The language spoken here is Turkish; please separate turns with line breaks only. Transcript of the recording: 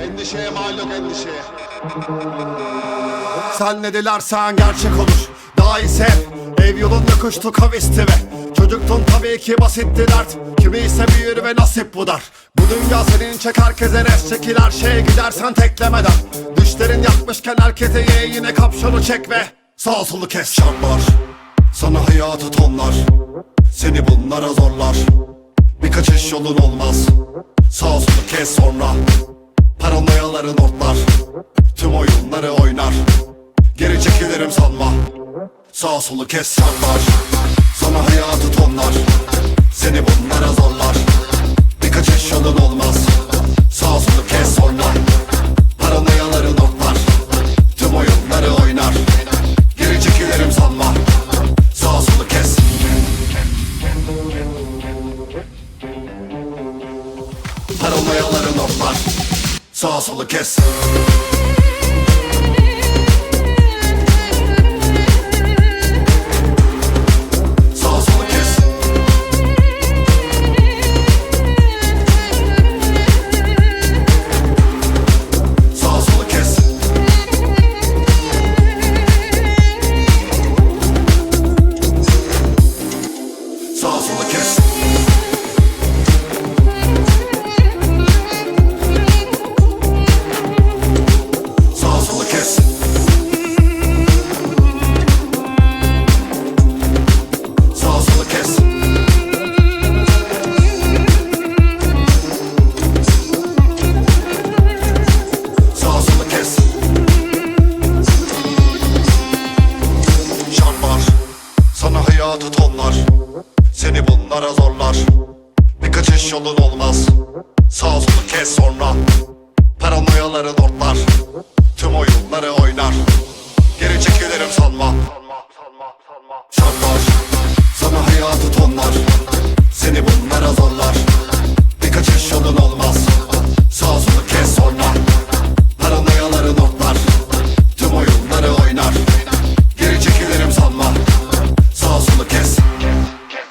Endişeye mal yok endişeye.
Sen ne dilersen gerçek olur. Daha iyisi hep Ev yolunda kuştu kavisti ve Çocuktun tabii ki basitti dert. Kimi ise büyür ve nasip bu dar. Bu dünya senin çek herkese res çekil her şeye gidersen teklemeden. Düşlerin yakmışken herkese ye yine kapşonu çek ve Sağ solu kes. Şartlar Sana hayatı tonlar. Seni bunlara zorlar. Bir kaçış yolun olmaz Sağ solu kes sonra. Paranoyaların ortlar Tüm oyunları oynar. Geri çekilirim sanma. Sağ solu kes şartlar Sana hayatı tonlar Paranoyaların ortlar Sağ solu kes Hayatı tonlar Seni bunlara zorlar. Bir kaçış yolun olmaz. Sağ solu kes sonra. Paranoyaların ortlar